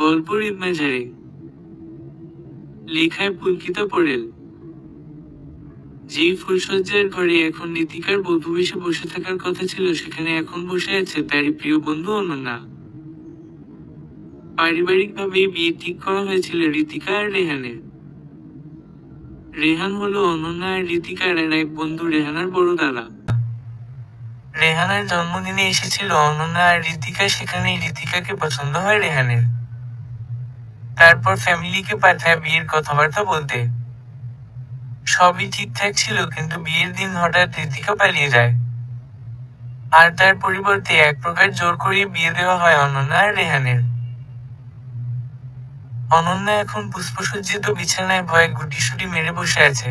গল্প রিদমাজারে লেখায় পুলকিতা পড়েল যেই ফুলসজ্জার ঘরে এখন নীতিকার বধূ বেশে বসে থাকার কথা ছিল, সেখানে এখন বসে আছে তারই প্রিয় বন্ধু অনন্যা। পারিবারিকভাবেই বিয়ে ঠিক করা হয়েছিল ঋতিকা আর রেহানের। রেহান হলো অনন্যা আর ঋতিকার এক বন্ধু রেহানার বড় দাদা। রেহানার জন্মদিনে এসেছিল অনন্যা আর ঋতিকা সেখানে ঋতিকাকে পছন্দ হয় রেহানের। তারপর ফ্যামিলিকে পাঠায় বিয়ের কথাবার্তা বলতে। সবই ঠিকঠাক ছিল, কিন্তু বিয়ের দিন হঠাৎ ঋতিকা পালিয়ে যায়। আর তার পরিবর্তে এক প্রকার জোর করিয়ে বিয়ে দেওয়া হয় অনন্যা আর রেহানের। অনন্যা এখন পুষ্পসজ্জিত বিছানায় ভয়ে গুটিসুটি মেরে বসে আছে।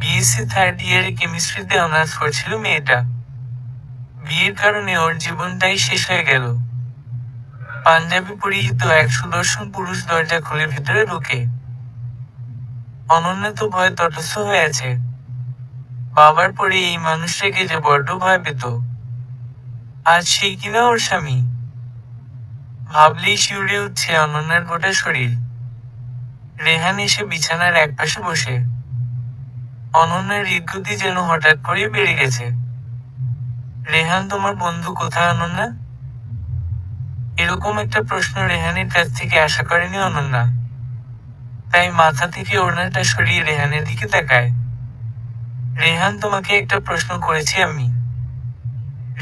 বিএসসি থার্ড ইয়ারে কেমিস্ট্রিতে অনার্স করছিল মেয়েটা। বিয়ের কারণে ওর জীবনটাই শেষ হয়ে গেল। পাঞ্জাবি পরিহিত এক সুদর্শন পুরুষ দরজা খুলে ভেতরে ঢোকে। অনন্যা ভয়ে তটস্থ হয়ে আছে। বাবার পরে এই মানুষটাকে যে বড্ড ভয় পেত। আজ সেই কিনা ওর স্বামী? ভাবলেই শিউরে উঠছে অনন্যার গোটা শরীর। রেহান এসে বিছানার একপাশে বসে। অনন্যার হৃদগতি যেন হঠাৎ করে বেড়ে গেছে। রেহান, তোমার বন্ধু কোথায় অনন্যা? এরকম একটা প্রশ্ন রেহানের কাছ থেকে আশা করেনি অনন্যা। তাই মাথা থেকে ওড়নাটা সরিয়ে রেহানের দিকে তাকায়। রেহান, তোমাকে একটা প্রশ্ন করেছি আমি।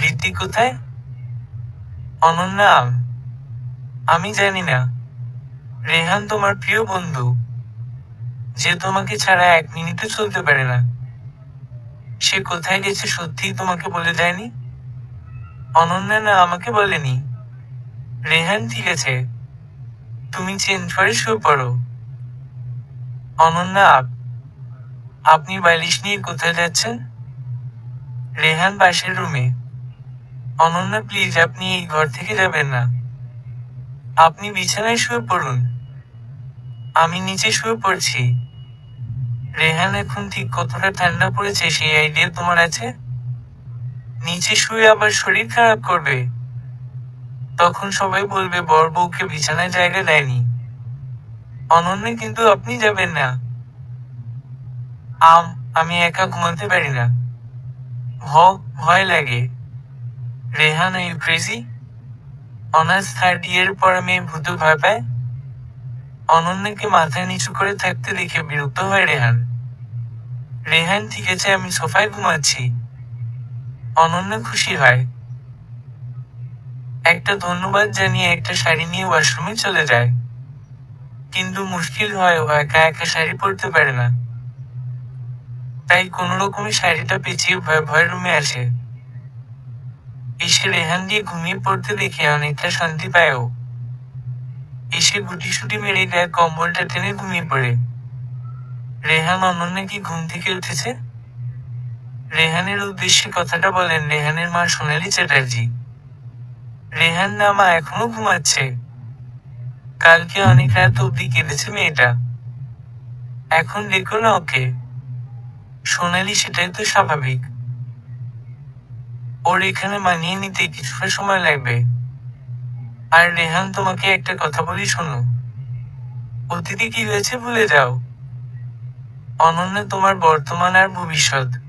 ঋতিক কোথায়? অনন্যা, আমি জানি না। রেহান, তোমার প্রিয় বন্ধু, যে তোমাকে ছাড়া এক মিনিটও চলতে পারে না। সে কোথায় গেছে সত্যিই তোমাকে বলে দেয়নি? অনন্যা, না, আমাকে বলেনি। রেহান ঠিক আছে তুমি চেঞ্জ করে শুয়ে পড়ো অনন্যা আপ আপনি বালিশ নিয়ে কোথায় যাচ্ছেন? রেহান পাশের রুমে। অনন্যা প্লিজ আপনি এই ঘর থেকে যাবেন না। আপনি বিছানায় শুয়ে পড়ুন। আমি নিচে শুয়ে পড়ছি। রেহান এখন ঠিক কতটা ঠান্ডা পড়েছে সেই আইডিয়া তোমার আছে? নিচে শুয়ে আবার শরীর খারাপ করবে। তখন সবাই বলবে, বর বউকে বিছানায় জায়গা দেয়নি। অনন্যা কিন্তু আপনি যাবেন না। আম, আমি একা ঘুমাতে পারি না। ভয় লাগে। Rehan you crazy honours third year পর মেয়ে ভূত ভয় পায় অনন্যাকে মাথা নিচু করে থাকতে দেখে বিরক্ত হয় রেহান। রেহান, ঠিক আছে, আমি সোফায় ঘুমাচ্ছি। অনন্যা খুশি হয়। একটা ধন্যবাদ জানিয়ে একটা শাড়ি নিয়ে ওয়াশরুমে চলে যায়। কিন্তু মুশকিল হয়, ও একা একা শাড়ি পরতে পারে না। তাই কোনো রকমে শাড়িটা পেঁচিয়ে ভয় ভয় রুমে আসে। এসে রেহান দিয়ে ঘুমিয়ে পড়তে দেখে অনেকটা শান্তি পায় ও। এসে গুটি সুটি মেরে গায়ে কম্বলটা টেনে ঘুমিয়ে পড়ে। রেহান অনন্যা কি ঘুম থেকে উঠেছে? রেহানের উদ্দেশ্যে কথাটা বলেন রেহানের মা সোনালী চ্যাটার্জি। রেহান নামা এখনও ঘুমাচ্ছে। কালকে অনেক রাত অব্দি কেঁদেছে মেয়েটা। এখন দেখো না ওকে। সোনালি সেটাই তো স্বাভাবিক। ওর এখানে মানিয়ে নিতে কিছুটা সময় লাগবে। আর রেহান, তোমাকে একটা কথা বলি শোনো। অতীতে কি হয়েছে ভুলে যাও। অনন্য তোমার বর্তমান আর ভবিষ্যৎ।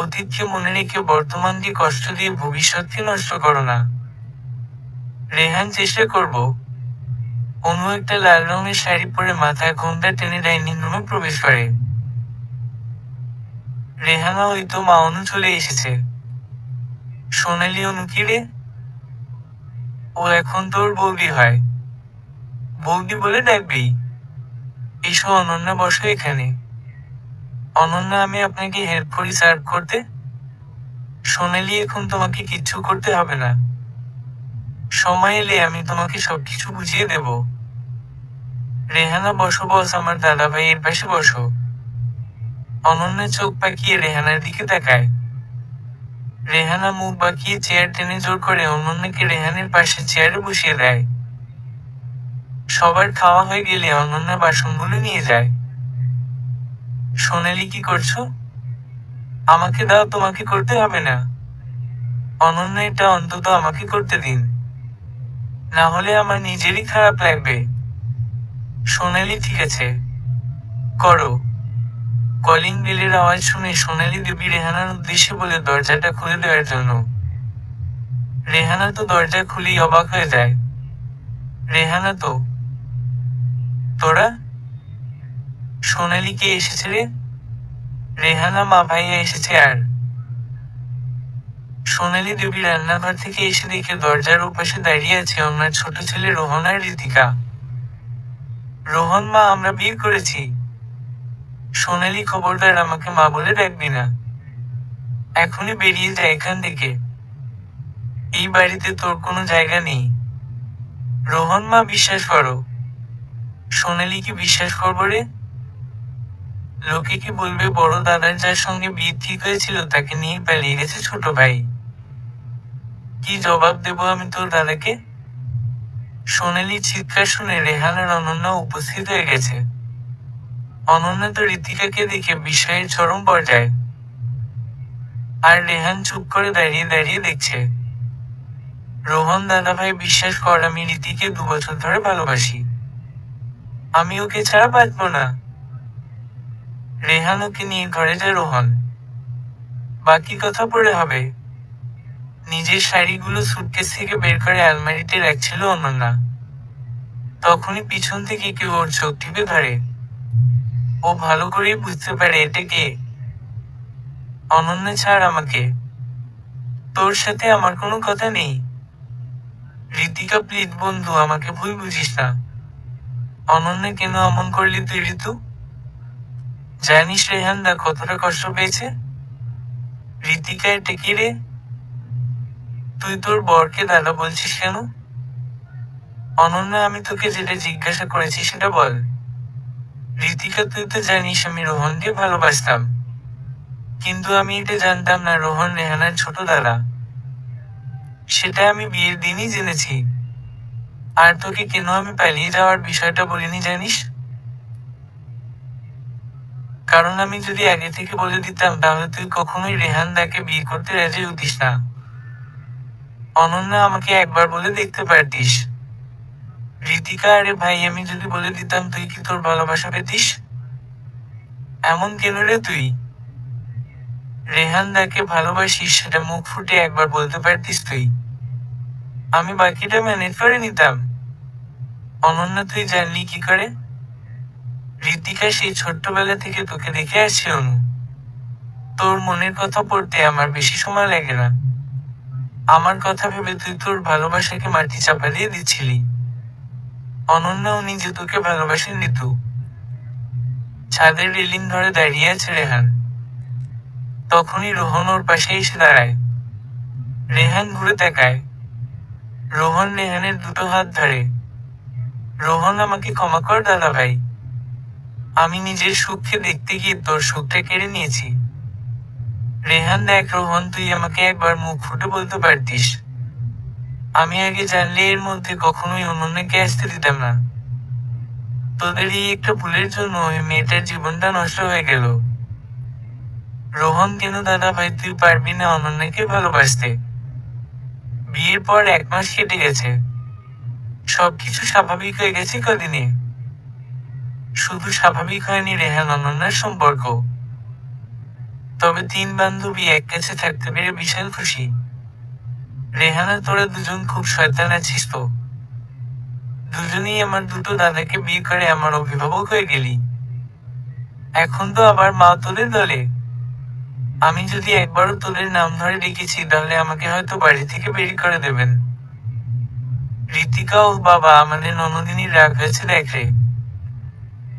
অতীতকে মনে রেখে বর্তমান বর্তমানকে কষ্ট দিয়ে ভবিষ্যৎকে নষ্ট করো না। রেহান চেষ্টা করব। অনু একটা লাল রঙের শাড়ি পরে মাথায় ঘোমটা টেনে ডাইনিং রুমে প্রবেশ করে। রেহানা ওই তো মা অনু চলে এসেছে। সোনালি অনু কি রে? ও এখন তোর বৌদি হয়। বৌদি বলে ডাকবি এসো অনন্যা বসো এখানে। অনন্যা, আমি আপনাকে হেল্প করি সার্ভ করতে। সোনালি, এখন তোমাকে কিচ্ছু করতে হবে না। সময় এলে আমি তোমাকে সবকিছু বুঝিয়ে দেব। রেহানা, বসো বস, আমার দাদা ভাইয়ের পাশে বসো। অনন্যা চোখ পাকিয়ে রেহানার দিকে তাকায়। রেহানা মুখ বাঁকিয়ে চেয়ার টেনে জোর করে অনন্যাকে রেহানের পাশে চেয়ারে বসিয়ে দেয়। সবার খাওয়া হয়ে গেলে অনন্যা বাসনগুলো নিয়ে যায়। সোনালি কি করছ? আমাকে দাও, তোমাকে করতে হবে না। অনন্য এটা অন্তত আমাকে করতে দিন। না হলে আমার নিজেরই খারাপ লাগবে। সোনালি ঠিক আছে। করো। কলিং বেলের আওয়াজ শুনে সোনালি দেবী রেহানার উদ্দেশ্যে বলে দরজাটা খুলে দেওয়ার জন্য। রেহানা তো দরজা খুলেই অবাক হয়ে যায়। রেহানা তো? তোরা? সোনালি কে এসেছে রে। রেহানা মা ভাইয়া এসেছে আর। সোনালি দেবী রান্নাঘর থেকে এসে দেখে দরজার ওপাশে দাঁড়িয়ে আছে ওনার ছোট ছেলে রোহন আর রীতিকা। রোহন মা, আমরা বিয়ে করেছি। সোনালি খবরদার আমাকে মা বলে ডাকবি না। এখনই বেরিয়ে যায় এখান থেকে। এই বাড়িতে তোর কোনো জায়গা নেই। রোহন মা, বিশ্বাস করো। সোনালি কি বিশ্বাস করব রে? লোকে কি বলবে? বড় দাদার যার সঙ্গে বিয়ে ঠিক হয়েছিল, তাকে নিয়ে পালিয়ে গেছে ছোট ভাই। কি জবাব দেব আমি তোর দাদাকে? সোনালি চিৎকার শুনে রেহান আর অনন্যা উপস্থিত হয়ে গেছে। অনন্যা তো ঋতিকাকে দেখে বিস্ময়ের চরম পর্যায়ে। আর রেহান চুপ করে দাঁড়িয়ে দাঁড়িয়ে দেখছে। রোহন দাদা ভাই বিশ্বাস কর, আমি রীতিকে দু বছর ধরে ভালোবাসি। আমি ওকে ছাড়া বাঁচবো না। রেহান ওকে নিয়ে ঘরে যায় রোহন। বাকি কথা পরে হবে। নিজের শাড়িগুলো সুটকেস থেকে বের করে আলমারিতে রাখছিল অনন্যা। তখনই পিছন থেকে কেউ ওর চোখ টিপে ধরে। ও ভালো করেই বুঝতে পারে এটা কে। অনন্যা, ছাড় আমাকে। তোর সাথে আমার কোনো কথা নেই। ঋতিকা, প্লিজ বন্ধু, আমাকে ভুল বুঝিস না। অনন্যা কেন অমন করলি তুই, ঋতু? জানিস রেহান দা কতটা কষ্ট পেয়েছে। ঋতিকা এটা কি রে তুই তোর বরকে দাদা বলছিস কেন? অনন্যা, আমি তোকে যেটা জিজ্ঞাসা করেছি সেটা বল। ঋতিকা, তুই তো জানিস আমি রোহনকে ভালোবাসতাম। কিন্তু আমি এটা জানতাম না, রোহন রেহানার ছোট দাদা। সেটা আমি বিয়ের দিনই জেনেছি। আর তোকে কেন আমি পালিয়ে যাওয়ার বিষয়টা বলিনি জানিস? কারণ আমি যদি আগে থেকে বলে দিতাম, তাহলে তুই কখনোই রেহান দাকে বিয়ে করতে রাজি হতিস না। অনন্যা, আমাকে একবার বলে দেখতে পারতিস। ঋতিকা আরে ভাই, আমি যদি বলে দিতাম, তুই কি তোর ভালোবাসা পেতিস? এমন কেন রে তুই? রেহান দাকে ভালোবাসিস, সেটা মুখ ফুটে একবার বলতে পারতিস তুই। আমি বাকিটা ম্যানেজ করে নিতাম। অনন্যা, তুই জানলি কি করে? ঋতিকা সেই ছোট্টবেলা থেকে তোকে দেখে আসছে অনু। তোর মনের কথা পড়তে আমার বেশি সময় লাগে না। আমার কথা ভেবে তুই তোর ভালোবাসাকে মাটি চাপা দিয়ে দিচ্ছিলি। অনন্যাও নিজে তোকে ভালোবাসেন নিতু ছাদের রেলিং ধরে দাঁড়িয়ে আছে রেহান। তখনই রোহন ওর পাশে এসে দাঁড়ায়। রেহান ঘুরে তাকায়। রোহন রেহানের দুটো হাত ধরে। রোহন, আমাকে ক্ষমা কর দাদা ভাই আমি নিজের সুখকে দেখতে গিয়ে তোর সুখটা কেড়ে নিয়েছি। রেহান দেখ, রোহন, তুই আমাকে একবার মুখ ফুটে বলতে পারতিস। আমি আগে জানলে এর মধ্যে কখনোই অন্যকে আসতে দিতাম না। তোদের এই একটা ভুলের জন্য ওই মেয়েটার জীবনটা নষ্ট হয়ে গেল। রোহন কেন দাদা ভাই, তুই পারবি না অনন্যাকে ভালোবাসতে? বিয়ের পর এক মাস কেটে গেছে। সবকিছু স্বাভাবিক হয়ে গেছে কদিনে। শুধু স্বাভাবিক হয়নি রেহান অনন্যার সম্পর্ক তবে তিন বান্ধবী এক কাছে থাকতে পেরে বিশাল খুশি। রেহানা, তোরা দুজন খুব শয়তান আছিস তো। দুজনেই আমার দুটো দাদাকে বিয়ে করে আমার অভিভাবক হয়ে গেলি। এখন তো আবার মা তোদের দলে। আমি যদি একবারও তোদের নাম ধরে রেখেছি তাহলে আমাকে হয়তো বাড়ি থেকে বেরি করে দেবেন। ঋতিকা ও বাবা, আমাদের ননদিনীর রাগ হয়েছে দেখে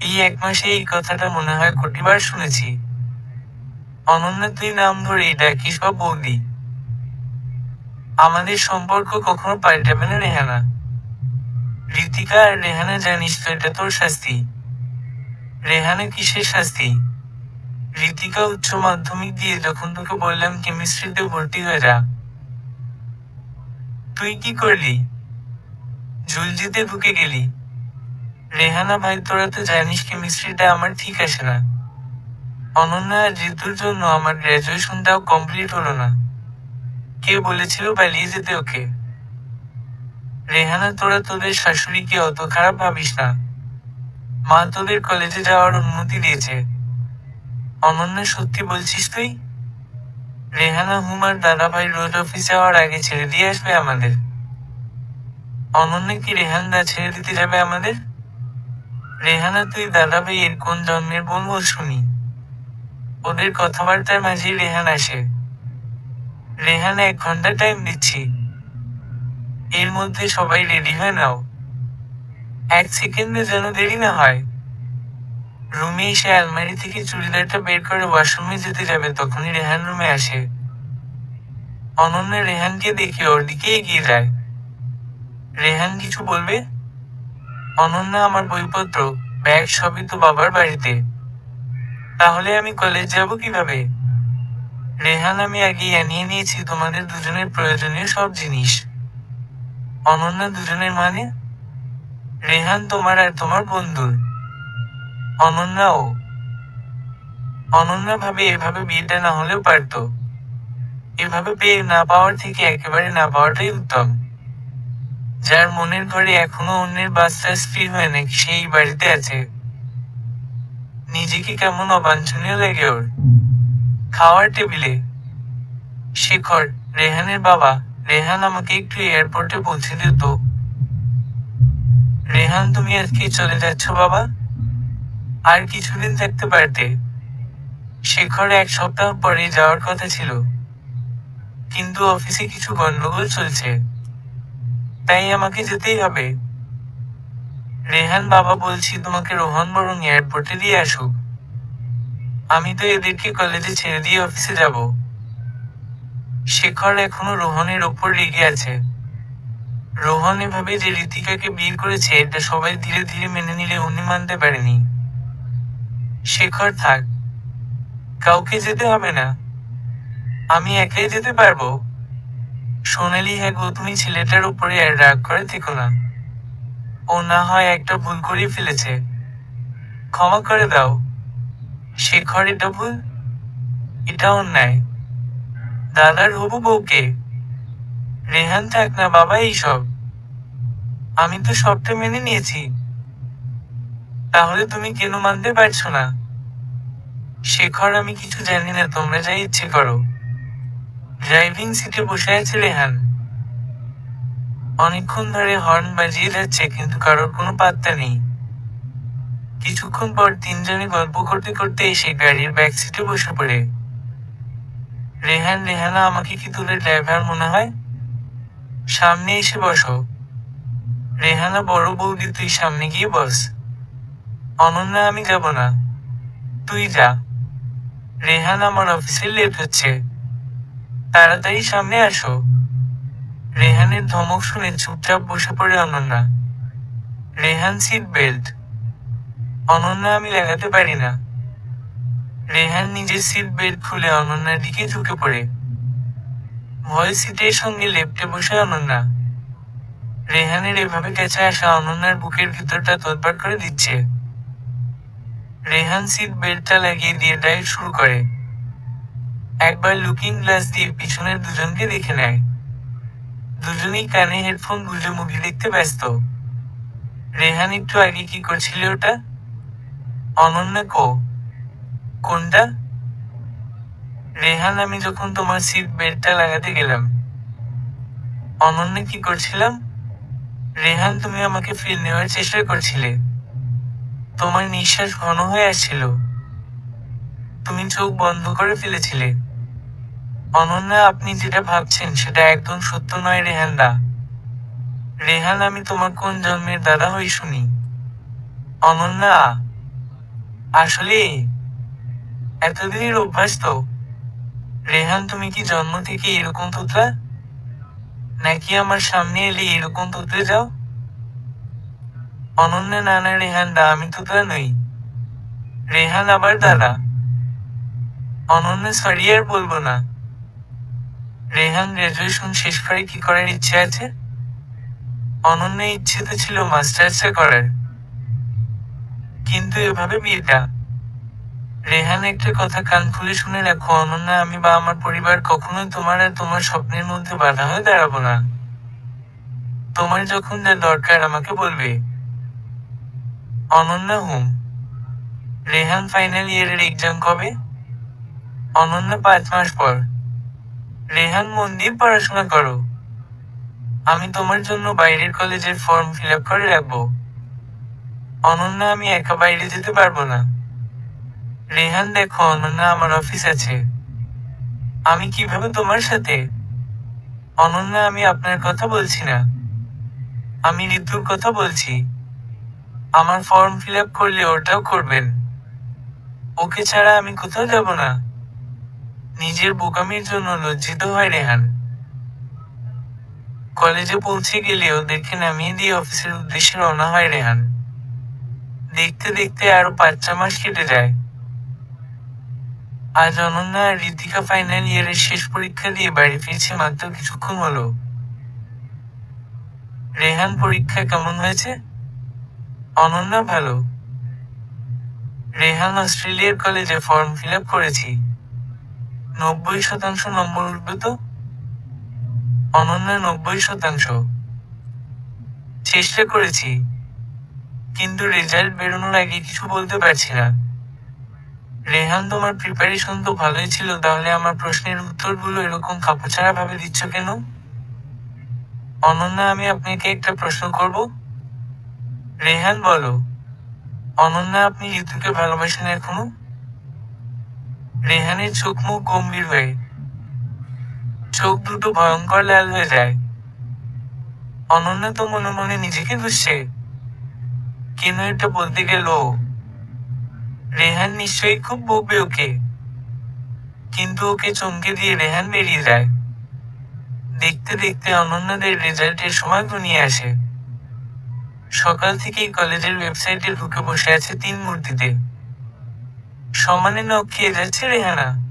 এই এক মাসে এই কথাটা মনে হয় কোটিবার শুনেছি। অনন্য তুই নাম ধরেই ডাকিস বা বৌদি। আমাদের সম্পর্ক কখনো পাল্টাবে না রেহানা। ঋতিকা আর রেহানা জানিস তো, এটা তোর শাস্তি। রেহানা কিসের শাস্তি? ঋতিকা উচ্চ মাধ্যমিক দিয়ে যখন তোকে বললাম কেমিস্ট্রিতে ভর্তি হয়ে যা। তুই কি করলি? জুলজিতে ঢুকে গেলি? রেহানা ভাই, তোরা তো জানিস কেমিস্ট্রিটা আমার ঠিক আসে না। অনন্যা আর ঋতুর জন্য আমার গ্র্যাজুয়েশনটাও কমপ্লিট হলো না। কে বলেছিল পালিয়ে যেতে ওকে? রেহানা, তোরা তোদের শাশুড়িকে অত খারাপ ভাবিস না। মা তোদের কলেজে যাওয়ার অনুমতি দিয়েছে। অনন্যা, সত্যি বলছিস তুই? রেহানা হুমার দাদা ভাই রোজ অফিস যাওয়ার আগে ছেড়ে দিয়ে আসবে আমাদের। অনন্যা কি রেহানদা ছেড়ে দিতে যাবে আমাদের? রেহানা তুই দাদা এর কোন জন্মের বোন বল শুনি? ওদের কথাবার্তার মাঝেই রেহান আসে। রেহান এক ঘণ্টা টাইম দিচ্ছি। এর মধ্যে সবাই রেডি হয়ে নাও। এক সেকেন্ডে যেন দেরি না হয়। রুমে এসে আলমারি থেকে চুড়িদারটা বের করে ওয়াশরুমে যেতে যাবে, তখনই রেহান রুমে আসে। অনন্য রেহানকে দেখে ওর দিকে এগিয়ে যায়। রেহান, কিছু বলবে? অনন্যা আমার বইপত্র, ব্যাগ সবই তো বাবার বাড়িতে। তাহলে আমি কলেজ যাব কীভাবে? রেহান, আমি আগেই আনিয়ে নিয়েছি তোমাদের দুজনের প্রয়োজনীয় সব জিনিস। অনন্যা দুজনের মানে? রেহান তোমার আর তোমার বন্ধুর অনন্যাও। অনন্যা ভাবে এভাবে বিয়েটা না হলেও পারতো। এভাবে পেয়ে না পাওয়ার থেকে একেবারে না পাওয়াটাই উত্তম। যার মনের ঘরে এখনও অন্যের বাচ্চা স্ত্রী হয়ে নাকি সেই বাড়িতে আছে। নিজেকে কেমন অবাঞ্ছনীয় লাগে ওর। খাওয়ার টেবিলে। শেখর, রেহানের বাবা, রেহান আমাকে একটু এয়ারপোর্টে পৌঁছে দিত রেহান, তুমি আজকে চলে যাচ্ছ বাবা? আর কিছুদিন থাকতে পারতে। শেখর এক সপ্তাহ পরে যাওয়ার কথা ছিল। কিন্তু অফিসে কিছু গন্ডগোল চলছে। তাই আমাকে যেতেই হবে। রেহান বাবা বলছি, তোমাকে রোহন বরং এয়ারপোর্টে দিয়ে আসুক। আমি তো এদেরকে কলেজে ছেড়ে দিয়ে অফিসে যাব। শেখর এখনও রোহনের ওপর রেগে আছে। রোহন এভাবে যে ঋতিকাকে বিয়ে করেছে, এটা সবাই ধীরে ধীরে মেনে নিলে উনি মানতে পারেনি। শেখর, থাক, কাউকে যেতে হবে না। আমি একাই যেতে পারব। সোনালি গো তুমি ছেলেটার উপরে আর রাগ করে থেকো না। ও না হয় একটা ভুল করে ফেলেছে। ক্ষমা করে দাও। শেখর এটা ভুল এটা অন্যায়। দাদার হবু বউকে। রেহান থাক না বাবা, এইসব। আমি তো সবটা মেনে নিয়েছি। তাহলে তুমি কেন মানতে পারছ না? শেখর, আমি কিছু জানি না, তোমরা যা ইচ্ছে করো। ড্রাইভিং সিটে বসে আছে রেহান। অনেকক্ষণ ধরে হর্ন বাজিয়ে যাচ্ছে, কিন্তু কারোর কোনো পাত্তা নেই। কিছুক্ষণ পর তিনজনে গল্প করতে করতে এসে গাড়ির ব্যাক সিটে বসে পড়ে। রেহান, রেহানা, আমাকে কি তোদের ড্রাইভার মনে হয়? সামনে এসে বসো। রেহানা বড় বৌদি, তুই সামনে গিয়ে বস। অনন্যা, আমি যাব না। তুই যা। রেহান আমার অফিসে লেট হচ্ছে। তাড়াতাড়ি সামনে আসো। রেহানের ধমক শুনে চুপচাপ বসে পড়ে অনন্যা। রেহান সিট বেল্ট অনন্যা আমি লাগাতে পারি না। রেহান নিজের সিট বেল্ট খুলে অনন্যার দিকে ঝুঁকে পড়ে। ভয় সিটের সঙ্গে লেপটে বসে অনন্যা। রেহানের এভাবে কাছে আসা অনন্যার বুকের ভিতরটা তোদবার করে দিচ্ছে। রেহান সিট বেল্টটা লাগিয়ে দিয়ে ড্রাইভ শুরু করে। একবার লুকিং গ্লাস দিয়ে পিছনের দুজনকে দেখে নেয়। দুজনেই কানে হেডফোন গুঁজে মুভি দেখতে ব্যস্ত। রেহান একটু আগে কি করছিল ওটা? অনন্যা কো, কোনটা? রেহান, আমি যখন তোমার সিট বেল্টটা লাগাতে গেলাম। অনন্যা কি করছিলাম? রেহান, তুমি আমাকে ফিল নেওয়ার চেষ্টা করছিলে। তোমার নিঃশ্বাস ঘন হয়ে আসছিল। তুমি চোখ বন্ধ করে ফেলেছিলে। অনন্যা, আপনি যেটা ভাবছেন সেটা একদম সত্য নয় রেহান দা রেহান, আমি তোমার কোন জন্মের দাদা হই শুনি? অনন্যা, আসলে এতদিনের অভ্যাস তো। রেহান, তুমি কি জন্ম থেকে এরকম তুতলা? নাকি আমার সামনে এলে এরকম তুতলে যাও? অনন্যা নানা রেহান দা আমি তুতলা নই। রেহান আবার দাদা। অনন্যা সরি আর বলব না। রেহান গ্রাজুয়েশন শেষ করে কি করার ইচ্ছে আছে? অনন্য ইচ্ছে তো ছিল মাস্টার্সে করার। কিন্তু এভাবে বিয়েটা রেহান একটা কথা কান খুলে শুনে রাখো, অনন্যা, আমি বা আমার পরিবার কখনোই তোমার আর তোমার স্বপ্নের মধ্যে বাধা হয়ে দাঁড়াবো না। তোমার যখন যা দরকার আমাকে বলবে। অনন্যা, হুম। রেহান ফাইনাল ইয়ারের এক্সাম কবে? অনন্যা, পাঁচ মাস পর। রেহান মন দিয়ে পড়াশোনা করো। আমি তোমার জন্য বাইরের কলেজের ফর্ম ফিল আপ করে রাখব। অনন্যা, আমি একা বাইরে যেতে পারব না। রেহান, দেখো, অনন্যা আমার অফিস আছে। আমি কীভাবে তোমার সাথে? অনন্যা, আমি আপনার কথা বলছি না। আমি ঋতুর কথা বলছি। আমার ফর্ম ফিল আপ করলে ওটাও করবেন। ওকে ছাড়া আমি কোথাও যাব না। নিজের বোকামির জন্য লজ্জিত হয় রেহান। কলেজে পৌঁছে গেলে ওদেরকে নামিয়ে দিয়ে অফিসের উদ্দেশ্যে রওনা হয় রেহান। দেখতে দেখতে আরও পাঁচ ছ মাস কেটে যায়। আজ অনন্যা আর ঋতিকা ফাইনাল ইয়ারের শেষ পরীক্ষা দিয়ে বাড়ি ফিরছে মাত্র কিছুক্ষণ হলো। রেহান, পরীক্ষা কেমন হয়েছে? অনন্যা ভালো। রেহান, অস্ট্রেলিয়ার কলেজে ফর্ম ফিল আপ করেছি। নব্বই শতাংশ নম্বর উঠবে তো? অনন্যা নব্বই শতাংশ। চেষ্টা করেছি, কিন্তু রেজাল্ট বেরোনোর আগে কিছু বলতে পারছি না। রেহান, তোমার প্রিপারেশন তো ভালোই ছিল, তাহলে আমার প্রশ্নের উত্তরগুলো এরকম কাপছাড়া ভাবে দিচ্ছ কেন? অনন্যা, আমি আপনাকে একটা প্রশ্ন করব। রেহান, বলো, অনন্যা আপনি ঋতুকে ভালোবাসেন এখনও? রেহানের চোখ মুখ গম্ভীর হয়ে। চোখ দুটো ভয়ঙ্কর লাল হয়ে যায়। অনন্যা তো মনে মনে নিজেকে দুষছে কেন এটা বলতে গেল? রেহান নিশ্চয়ই খুব বকবে ওকে। কিন্তু ওকে চমকে দিয়ে রেহান বেরিয়ে যায়। দেখতে দেখতে অনন্যাদের রেজাল্টের সময় ঘনিয়ে আসে। সকাল থেকেই কলেজের ওয়েবসাইটে ঢুকে বসে আছে তিন মূর্তিতে। সমানে নখ খেয়ে যাচ্ছে রেহানা।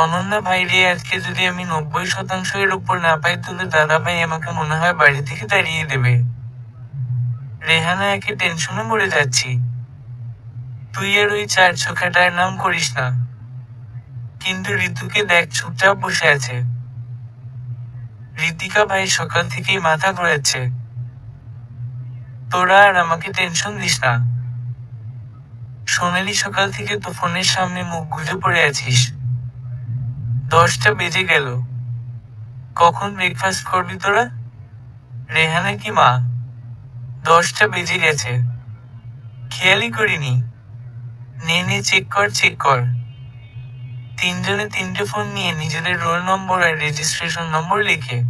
অনন্যা ভাই আজকে যদি আমি নব্বই শতাংশ এর উপর না পাই, তাহলে দাদা ভাই আমাকে মনে হয় বাড়ি থেকে তাড়িয়ে দেবে। রেহানা, একে টেনশনে মরে যাচ্ছি। তুই আর ওই চার চোখাটার নাম করিস না। কিন্তু ঋতুকে দেখ, চুপচাপ বসে আছে। ঋতিকা ভাই সকাল থেকেই মাথা ঘোরাচ্ছে। তোরা আর আমাকে টেনশন দিস না। সোনালি সকাল থেকে তো ফোনের সামনে মুখ গুজে পড়ে আছিস। দশটা বেজে গেল। কখন ব্রেকফাস্ট করবি তোরা? রেহানা কি মা? দশটা বেজে গেছে। খেয়ালই করিনি। নে নে চেক কর চেক কর। তিনজনে তিনটে ফোন নিয়ে নিজেদের রোল নম্বর আর রেজিস্ট্রেশন নম্বর লিখে,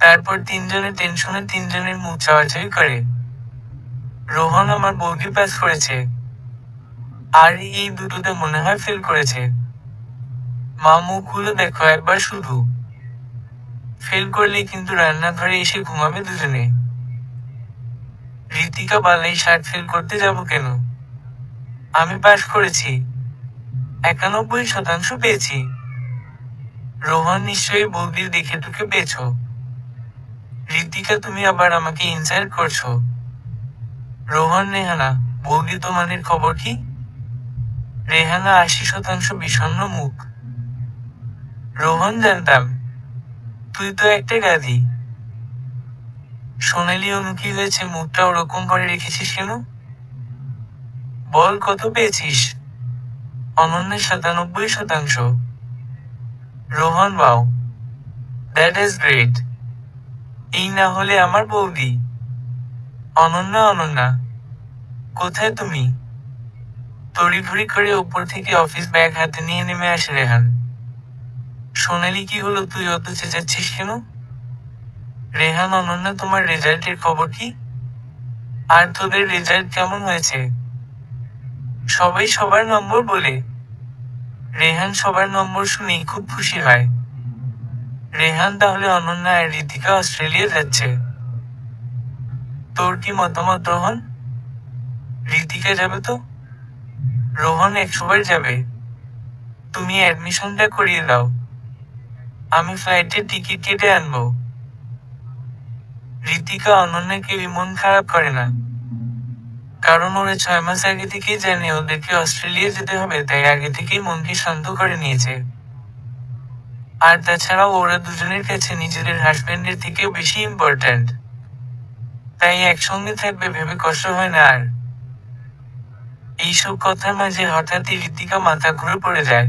তারপর তিনজনে টেনশনে তিনজনের মুখ চাওয়াচাই করে। রোহন আমার বৌদি পাস করেছে। আর এই দুটোতে মনে হয় ফেল করেছে। মা মুখগুলো দেখো, একবার শুধু। ফেল করলে কিন্তু রান্নাঘরে এসে ঘুমাবে দুজনে। ঋতিকা বালাই শার্ট ফেল করতে যাব কেন? আমি পাশ করেছি। একানব্বই শতাংশ পেয়েছি। রোহন নিশ্চয়ই বৌদির দেখে টুকে পেয়েছ। ঋতিকা তুমি আবার আমাকে ইনসাল্ট করছ। রোহন, নেহানা, বৌদি তোমাদের খবর কি? রেহানা আশি শতাংশ বিষণ্ণ মুখ। রোহন জানতাম, তুই তো একটা গাধি। সোনালি অনু কি হয়েছে, মুখটা ওরকম করে রেখেছিস কেন? বল, কত পেয়েছিস? অনন্যের সাতানব্বই শতাংশ। রোহন বাউ দ্যাট ইজ গ্রেট এই না হলে আমার বৌদি? অনন্যা অনন্যা, কোথায় তুমি? তড়িঘড়ি করে উপর থেকে অফিস ব্যাগ হাতে নিয়ে নেমে আসে রেহান। সোনালি, কি হলো? তুই অত চেঁচাচ্ছিস কেন? রেহান, অনন্যা, তোমার রেজাল্টের খবর কি? আর তোদের রেজাল্ট কেমন হয়েছে? সবাই সবার নম্বর বলে। রেহান সবার নম্বর শুনেই খুব খুশি হয়। রেহান, তাহলে অনন্যা আর ঋতিকা অস্ট্রেলিয়া যাচ্ছে। তোর কি মতামত, রোহন? ঋতিকা যাবে তো? রোহন একশোবার যাবে। তুমি অ্যাডমিশনটা করিয়ে দাও। আমি ফ্লাইটের টিকিট কেটে আনব। ঋতিকা অনন্যাকে মন খারাপ করে না। কারণ ওরা ছয় মাস আগে থেকেই জানে ওদেরকে অস্ট্রেলিয়া যেতে হবে, তাই আগে থেকেই মনকে শান্ত করে নিয়েছে। আর তাছাড়াও ওরা দুজনের কাছে নিজেদের হাজবেন্ডের থেকেও বেশি ইম্পর্ট্যান্ট তাই একসঙ্গে থাকবে ভেবে কষ্ট হয় না আর। এইসব কথার মাঝে হঠাৎই ঋতিকা মাথা ঘুরে পড়ে যায়।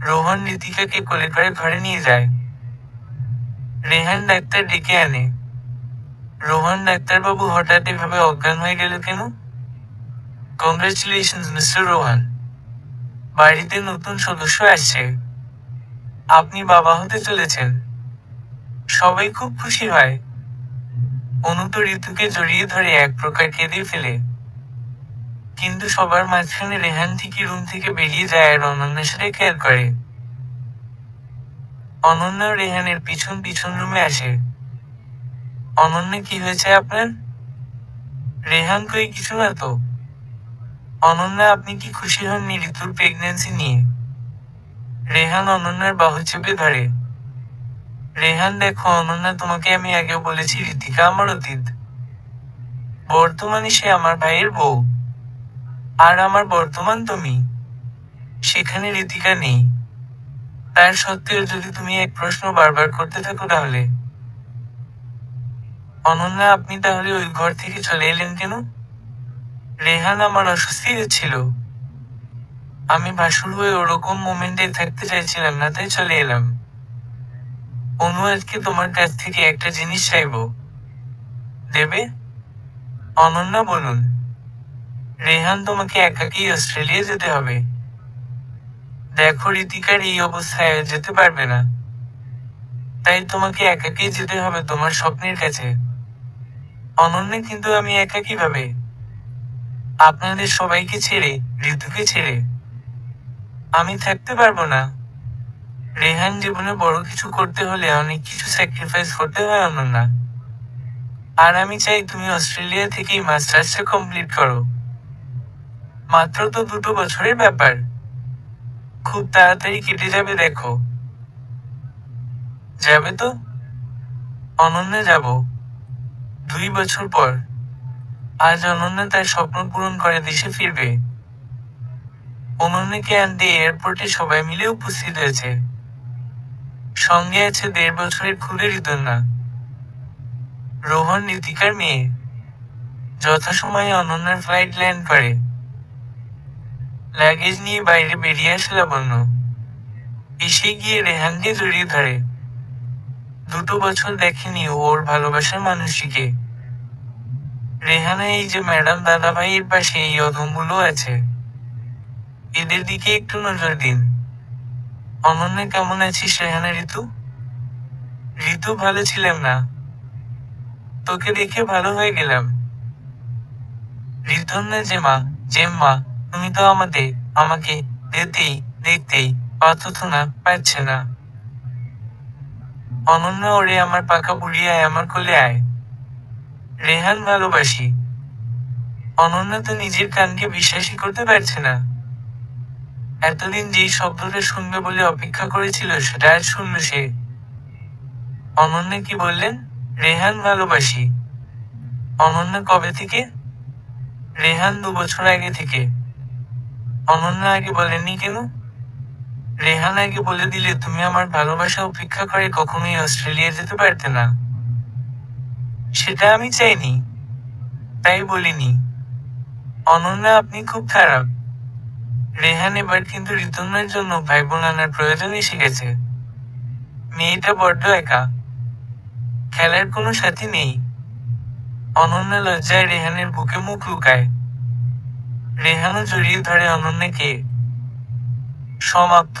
রোহন ঋতিকাকে কোলে করে ঘরে নিয়ে যায়। রেহান ডাক্তার ডেকে আনে। রোহন ডাক্তারবাবু হঠাৎ এভাবে অজ্ঞান হয়ে গেল কেন? Congratulation mister Rohan. বাড়িতে নতুন সদস্য আসছে। আপনি বাবা হতে চলেছেন। সবাই খুব খুশি হয়। অনুত ঋতুকে জড়িয়ে ধরে এক প্রকার কেঁদে ফেলে। কিন্তু সবার মাঝখানে রেহান থেকে রুম থেকে বেরিয়ে যায় আর অনন্যার সাথে কেয়ার করে। অনন্যা রেহানের পিছন পিছন রুমে আসে। অনন্যা কি হয়েছে আপনার? রেহান কই কিছু না তো। অনন্যা, আপনি কি খুশি হননি ঋতুর প্রেগনেন্সি নিয়ে? রেহান অনন্যার বাহু চেপে ধরে। রেহান, দেখো, অনন্যা, তোমাকে আমি আগেও বলেছি ঋতিকা আমার অতীত। বর্তমানে সে আমার ভাইয়ের বউ। আর আমার বর্তমান তুমি? সেখানে ঋতিকা নেই। তার সত্ত্বেও যদি তুমি এক প্রশ্ন বারবার করতে থাকো তাহলে? অনন্যা, আপনি তাহলে ওই ঘর থেকে চলে এলেন কেন? রেহান আমার অস্বস্তি ছিল আমি ভাসুর হয়ে ওরকম মোমেন্টে থাকতে চাইছিলাম না, তাই চলে এলাম। অনু, আজকে তোমার কাছ থেকে একটা জিনিস চাইব। দেবে? অনন্যা, বলুন। রেহান, তোমাকে একাকি অস্ট্রেলিয়া যেতে হবে। দেখো ঋতিকার এই অবস্থায় যেতে পারবে না। তাই তোমাকে একাকি যেতে হবে তোমার স্বপ্নের কাছে। অনন্যা, কিন্তু আমি একা কীভাবে? আপনাদের সবাইকে ছেড়ে, ঋতুকে ছেড়ে। আমি থাকতে পারব না। রেহান, জীবনে বড় কিছু করতে হলে অনেক কিছু স্যাক্রিফাইস করতে হয় অনন্যা। আর আমি চাই তুমি অস্ট্রেলিয়া থেকেই মাস্টার্সটা কমপ্লিট করো। মাত্র তো দুটো বছরের ব্যাপার। খুব তাড়াতাড়ি কেটে যাবে, দেখো। যাবে তো? অনন্যা যাব। দুই বছর পর। আজ অনন্যা তার স্বপ্ন পূরণ করে দেশে ফিরবে। অনন্যাকে আনতে এয়ারপোর্টে সবাই মিলে উপস্থিত হয়েছে। সঙ্গে আছে দেড় বছরের খুলে ঋতন্যা রোহন নীতিকার মেয়ে। যথাসময়ে অনন্যার ফ্লাইট ল্যান্ড করে। লাগেজ নিয়ে বাইরে বেরিয়ে আসে লাবণ্য এসে গিয়ে রেহানকে জড়িয়ে ধরে। দুটো বছর দেখেনি ওর ভালোবাসার মানুষটিকে। রেহানা এই যে ম্যাডাম দাদা ভাইয়ের পাশে এই অধমগুলো আছে। এদের দিকে একটু নজর দিন। অনন্যা কেমন আছিস রেহানা ঋতু? ঋতু ভালো ছিলাম না। তোকে দেখে ভালো হয়ে গেলাম। ঋতন্যা যে মা যে মা। তুমি তো আমাদের আমাকে দেখতেই দেখতেই পাথত না পাচ্ছে না। অনন্য ওরে আমার পাকা আয়, আমার কোলে আয়। রেহান ভালোবাসি। অনন্য তো নিজের কানকে বিশ্বাসই করতে পারছে না। এতদিন যেই শব্দটা শুনবে বলে অপেক্ষা করেছিল, সেটা আজ শুনল সে। অনন্য কি বললেন? রেহান ভালোবাসি। অনন্য কবে থেকে? রেহান দু বছর আগে থেকে। অনন্য আগে বলেননি কেন? রেহান আগে বলে দিলে তুমি আমার ভালোবাসা উপেক্ষা করে কখনোই অস্ট্রেলিয়া যেতে পারতে না। সেটা আমি চাইনি, তাই বলিনি। অনন্যা, আপনি খুব খারাপ। রেহান এবার কিন্তু ঋতুন্যার জন্য ভাই বোন আনার প্রয়োজন এসে গেছে। মেয়েটা বড্ড একা। খেলার কোনো সাথী নেই। অনন্যা লজ্জায় রেহানের বুকে মুখ লুকায়। রেহানও জড়িয়ে ধরে অনন্যাকে সমাপ্ত